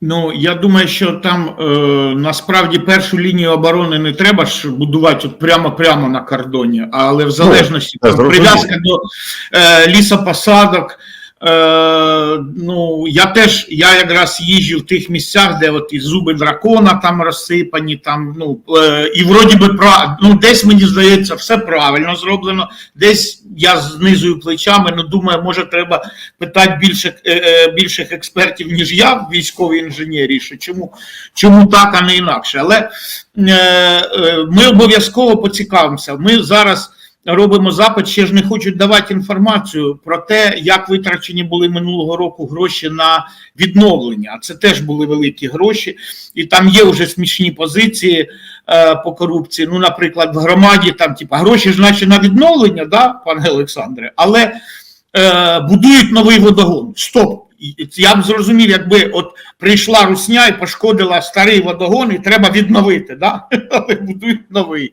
Ну, я думаю, що там е, насправді першу лінію оборони не треба ж будувати от прямо-прямо на кордоні, але в залежності я там, прив'язка до е, лісопосадок. Е, ну, я теж я якраз їжджу в тих місцях, де от і зуби дракона там розсипані, там, ну, е, і вроді би ну, десь мені здається, все правильно зроблено, десь я знизую плечами, ну думаю, може треба питати більше, е, е, більших експертів, ніж я в військовій інженерії, що чому, чому так, а не інакше. Але е, е, ми обов'язково поцікавимося. Ми зараз робимо запит, ще ж не хочуть давати інформацію про те, як витрачені були минулого року гроші на відновлення. Це теж були великі гроші, і там є вже смішні позиції е, по корупції. Ну, наприклад, в громаді там, типа, гроші ж наче на відновлення, да, пане Олександре, але е, будують новий водогон. Стоп. Я б зрозумів, якби от прийшла русня і пошкодила старий водогон, і треба відновити, да? але будують новий.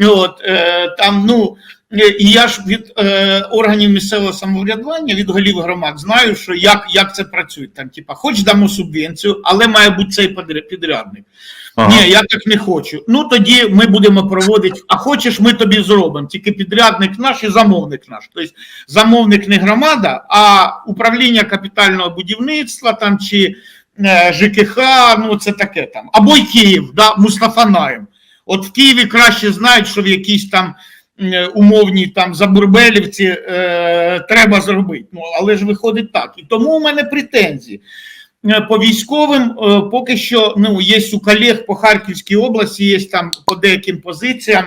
От, е, там, ну, і я ж від е, органів місцевого самоврядування, від голів громад знаю, що як, як це працює. Там, типа, хоч дамо субвенцію, але має бути цей підрядник. Ага. Ні, я так не хочу. Ну тоді ми будемо проводити. А хочеш, ми тобі зробимо. Тільки підрядник наш і замовник наш. Тобто замовник не громада, а управління капітального будівництва там чи е, ЖКХ, ну це таке там. Або й Київ, да, Мустафа Наєм. От в Києві краще знають, що в якійсь там е, умовній там Забурбелівці е, треба зробити. Ну, але ж виходить так. І тому у мене претензії. Е, По військовим е, поки що ну, є у колег по Харківській області, є там по деяким позиціям.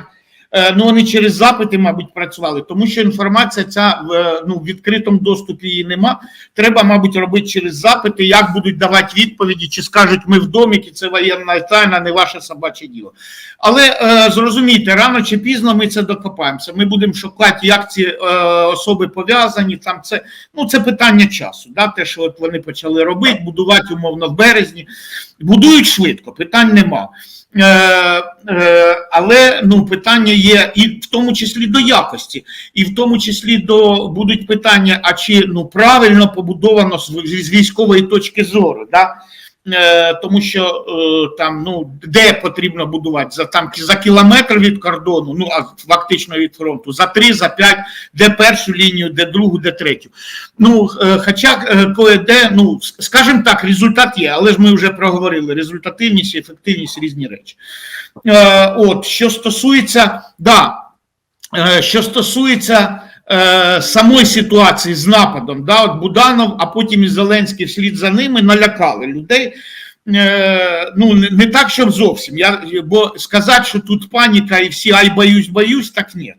Е, Ну, вони через запити, мабуть, працювали, тому що інформація ця в ну, в відкритому доступі її нема. Треба, мабуть, робити через запити, як будуть давати відповіді, чи скажуть ми в доміки, це воєнна тайна, не ваше собаче діло. Але е, зрозумійте, рано чи пізно ми це докопаємося. Ми будемо шукати, як ці е, особи пов'язані. Там це ну це питання часу. Да? Те, що от вони почали робити, будувати умовно в березні. Будують швидко, питань нема. Е, е, але ну питання є і в тому числі до якості, і в тому числі до будуть питання: а чи ну правильно побудовано з, з військової точки зору, да? Е, тому що е, там ну де потрібно будувати за там за кілометр від кордону, ну а фактично від фронту, за три, за п'ять, де першу лінію, де другу, де третю. Ну е, хоча е, кое-де, ну скажімо так, результат є, але ж ми вже проговорили результативність ефективність різні речі. От що стосується, да, що стосується е, самої ситуації з нападом, да, от Буданов, а потім і Зеленський вслід за ними налякали людей. Е, ну, не, не так, щоб зовсім. Я, бо сказати, що тут паніка і всі ай боюсь, боюсь, так ні.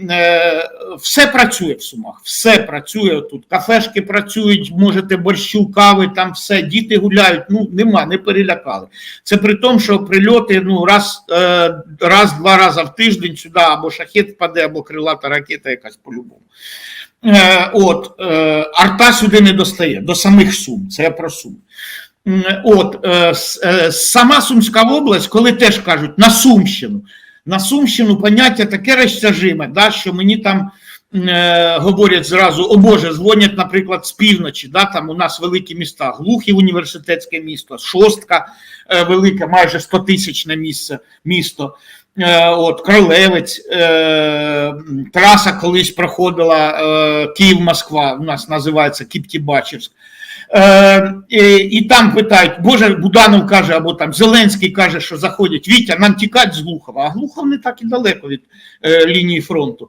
Е, все працює в Сумах, все працює тут. Кафешки працюють, можете борщу, кави, там все, діти гуляють. Ну нема, не перелякали. Це при тому, що прильоти ну раз, е, раз-два рази в тиждень сюди або шахет впаде, або крилата ракета якась по-любому. Е, от, арта сюди не достає, до самих Сум. Це я про Сум. От, сама Сумська область, коли теж кажуть на Сумщину. На Сумщину поняття таке розтяжиме, да, що мені там е, говорять зразу, о Боже, дзвонять, наприклад, з півночі, да, там у нас великі міста, Глухів університетське місто, Шостка е, велике, майже 100-тисячне місце, місто. Е, От, Кролевець, е, траса колись проходила е, Київ-Москва, у нас називається Кіптібачівськ. Е, і, і там питають, Боже, Буданов каже, або там Зеленський каже, що заходять, Вітя, нам тікать з Глухова, а Глухов не так і далеко від е, лінії фронту.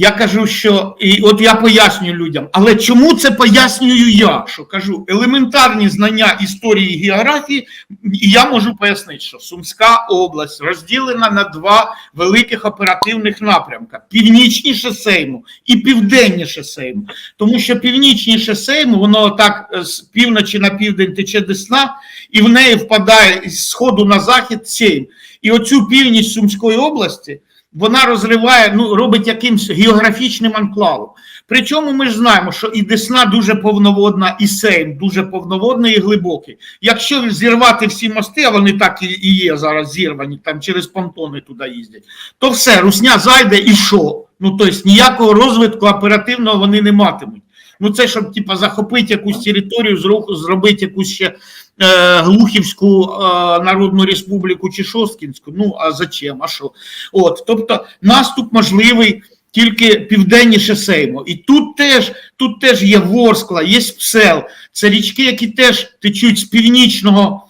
Я кажу, що і от я пояснюю людям, але чому це пояснюю я? Що кажу, елементарні знання історії і географії, і я можу пояснити, що Сумська область розділена на два великих оперативних напрямка: північніше Сейму і південніше Сейму. Тому що північніше Сейму, воно так е, з півночі на південь тече Десна, і в неї впадає з сходу на захід Сейм. І оцю північ Сумської області вона розриває, ну робить якимсь географічним анклавом. Причому ми ж знаємо, що і Десна дуже повноводна, і Сейм дуже повноводний і глибокий. Якщо зірвати всі мости, а вони так і є зараз зірвані, там через понтони туди їздять, то все, русня зайде і що? Ну тобто ніякого розвитку оперативного вони не матимуть. Ну це щоб типа захопити якусь територію, зробити якусь ще е, Глухівську е, Народну Республіку чи Шосткінську. Ну а зачем? А що? От, тобто наступ можливий тільки південніше Сеймо. І тут теж, тут теж є Ворскла, є Псел. Це річки, які теж течуть з північного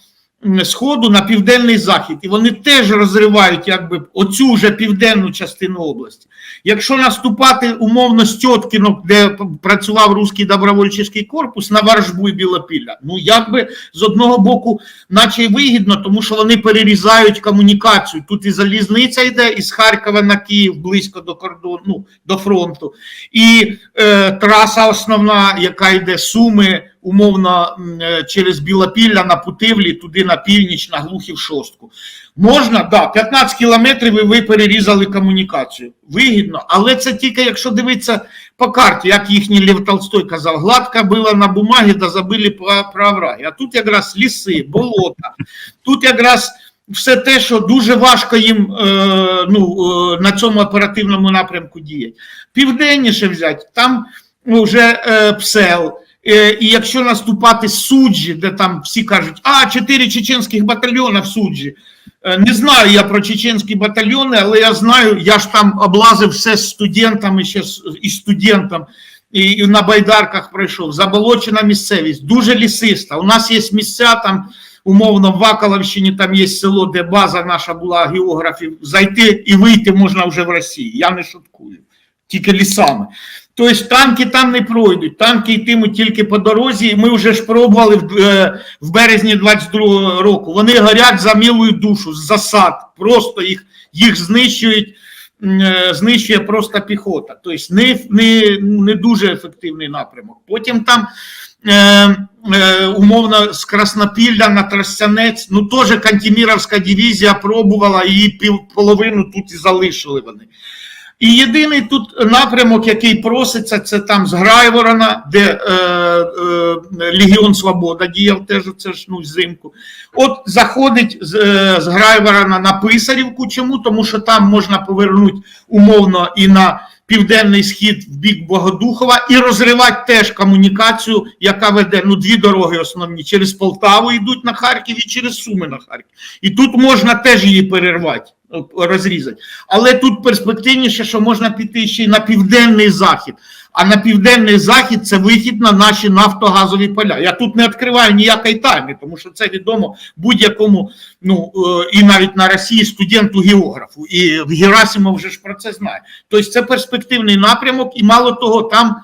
сходу на південний захід, і вони теж розривають якби оцю вже південну частину області. Якщо наступати умовно з Тьоткінок, де працював руський добровольчий корпус на Варжбу і Білопілля, ну якби з одного боку, наче й вигідно, тому що вони перерізають комунікацію. Тут і залізниця йде із Харкова на Київ близько до кордону, ну, до фронту, і е, траса основна, яка йде Суми, умовно е, через Білопілля на Путивлі, туди на північ, на Глухів шостку. Можна, да, 15 кілометрів і ви перерізали комунікацію. Вигідно, але це тільки якщо дивитися по карті, як їхній Лев Толстой казав, гладка була на бумагі, да забили про, овраги. А тут якраз ліси, болота, тут якраз все те, що дуже важко їм е, ну, е, на цьому оперативному напрямку діяти. Південніше взяти, там вже псел. Е, І якщо наступати суджі, де там всі кажуть, а чотири чеченських батальйони в суджі. Е, Не знаю я про чеченські батальйони, але я знаю, я ж там облазив все з студентами, ще і студентом, і, і на байдарках пройшов. Заболочена місцевість, дуже лісиста. У нас є місця там, умовно, в Вакаловщині, там є село, де база наша була географів. Зайти і вийти можна вже в Росії. Я не шуткую, тільки лісами. Тобто танки там не пройдуть, танки йтимуть тільки по дорозі, ми вже ж пробували в, е, в березні 22 року. Вони горять за милую душу, з засад, просто їх, їх знищують, е, знищує просто піхота. Тобто не, не, не дуже ефективний напрямок. Потім там е, е, умовно з Краснопілля на Тростянець, ну теж Кантеміровська дивізія пробувала, її пів, половину тут і залишили вони. І єдиний тут напрямок, який проситься, це там з Грайворона, де е, е, Легіон Свобода діяв теж це ж ну, взимку. От заходить з, е, з Грайворона на Писарівку. Чому? Тому що там можна повернути умовно і на південний схід в бік Богодухова і розривати теж комунікацію, яка веде ну, дві дороги основні. Через Полтаву йдуть на Харків і через Суми на Харків. І тут можна теж її перервати, розрізати. Але тут перспективніше, що можна піти ще й на південний захід. А на південний захід це вихід на наші нафтогазові поля. Я тут не відкриваю ніякої тайни, тому що це відомо будь-якому, ну е, і навіть на Росії студенту географу. І Герасимов вже ж про це знає. Тобто це перспективний напрямок, і мало того, там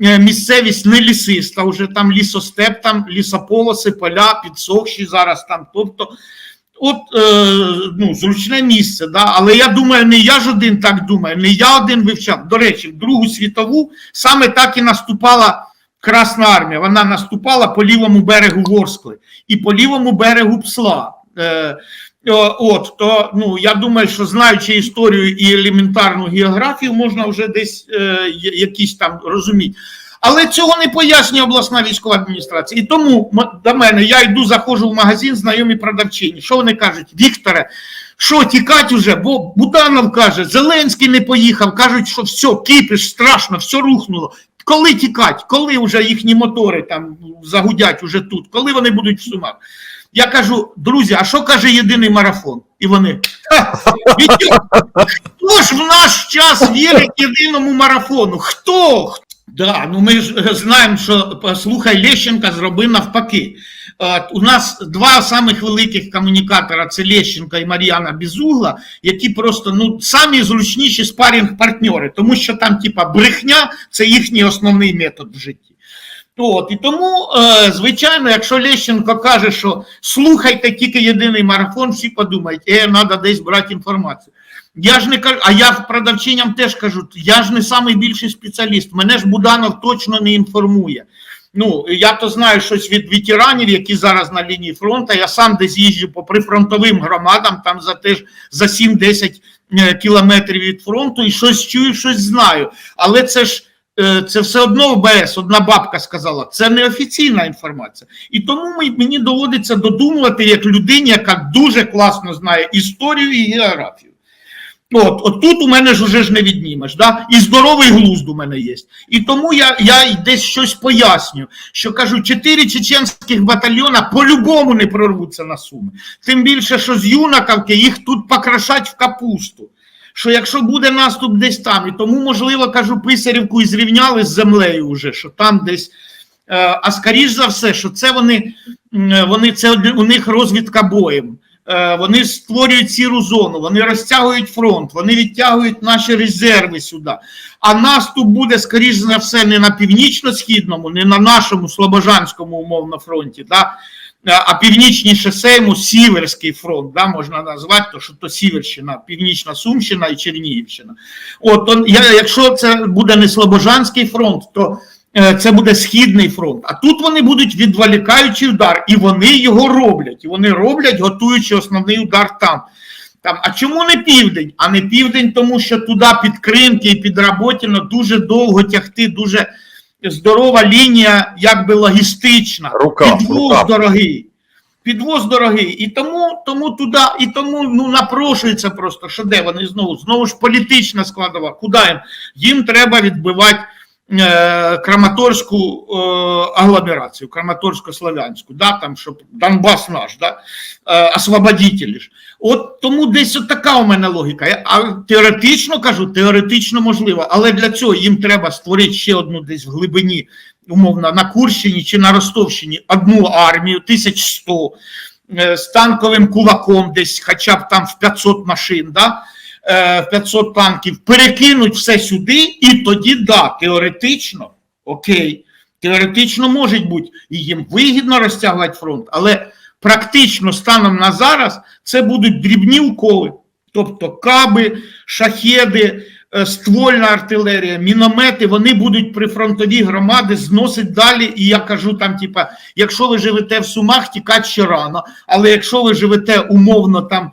е, місцевість не лісиста, вже там лісостеп, там лісополоси, поля, підсохші зараз там. Тобто От е, ну, зручне місце, да? але я думаю, не я ж один так думаю, не я один вивчав. До речі, в Другу світову саме так і наступала Красна армія. Вона наступала по лівому берегу Ворскли і по лівому берегу Псла. Е, От то ну я думаю, що знаючи історію і елементарну географію, можна вже десь е, якісь там розуміти. Але цього не пояснює обласна військова адміністрація. І тому до мене я йду, заходжу в магазин, знайомі продавчині. Що вони кажуть? Вікторе, що тікать уже? Бо Буданов каже, Зеленський не поїхав, кажуть, що все, кипіш, страшно, все рухнуло. Коли тікать? Коли вже їхні мотори там загудять уже тут? Коли вони будуть в сумах? Я кажу, друзі, а що каже єдиний марафон? І вони. Хто ж в наш час вірить єдиному марафону? Хто? Да, ну ми ж е, знаємо, що послухай Лещенка зробив навпаки. Е, У нас два самих великих комунікатора це Лещенко і Мар'яна Безугла, які просто ну самі зручніші спарінг партнери, тому що там, типа, брехня це їхній основний метод в житті. От, і тому, е, звичайно, якщо Лещенко каже, що слухайте тільки єдиний марафон, всі подумають, е, треба десь брати інформацію. Я ж не кажу, а я продавчиням теж кажу, я ж не найбільший спеціаліст, мене ж Буданов точно не інформує. Ну, я то знаю щось від ветеранів, які зараз на лінії фронту. Я сам десь їжджу по прифронтовим громадам, там за теж за 7-10 е, кілометрів від фронту, і щось чую, щось знаю. Але це ж е, це все одно ОБС, одна бабка сказала, це не офіційна інформація. І тому мені доводиться додумувати як людині, яка дуже класно знає історію і географію. От, от тут у мене ж уже ж не віднімеш, да? і здоровий глузд у мене є. І тому я, я десь щось поясню, що кажу, чотири чеченських батальйона по-любому не прорвуться на Суми. Тим більше, що з Юнаковки їх тут покрашать в капусту. Що якщо буде наступ десь там, і тому, можливо, кажу, Писарівку і зрівняли з землею вже, що там десь. Е, А скоріш за все, що це вони, вони це у них розвідка боєм. Е, Вони створюють сіру зону, вони розтягують фронт, вони відтягують наші резерви сюди. А наступ буде, скоріш за все, не на північно-східному, не на нашому Слобожанському умовно фронті, да? е, а північніше Сейму Сіверський фронт, да, можна назвати, то що то Сіверщина, Північна Сумщина і Чернігівщина. От, якщо це буде не Слобожанський фронт, то це буде Східний фронт. А тут вони будуть відволікаючий удар, і вони його роблять. І вони роблять, готуючи основний удар там. Там, а чому не південь? А не південь, тому що туди під Кримки і під Работіно дуже довго тягти, дуже здорова лінія, якби логістична. Рука, Підвоз рука. дорогий. Підвоз дорогий. І тому, тому туди, і тому ну, напрошується просто, що де вони знову? Знову ж політична складова. Куди їм? Їм треба відбивати е, Краматорську е, агломерацію, Краматорсько-Славянську, да, там, щоб Донбас наш, да, е, освободителі ж. От тому десь от така у мене логіка. Я- А теоретично кажу, теоретично можливо, але для цього їм треба створити ще одну десь в глибині, умовно, на Курщині чи на Ростовщині одну армію, 1100, е, з танковим кулаком десь хоча б там в 500 машин, да? Е, 500 танків, перекинуть все сюди, і тоді, да, теоретично, окей, теоретично може бути, і їм вигідно розтягувати фронт, але практично станом на зараз це будуть дрібні уколи, тобто каби, шахеди, е, ствольна артилерія, міномети, вони будуть прифронтові громади зносити далі. І я кажу там, типа, якщо ви живете в Сумах, тікати ще рано, але якщо ви живете умовно там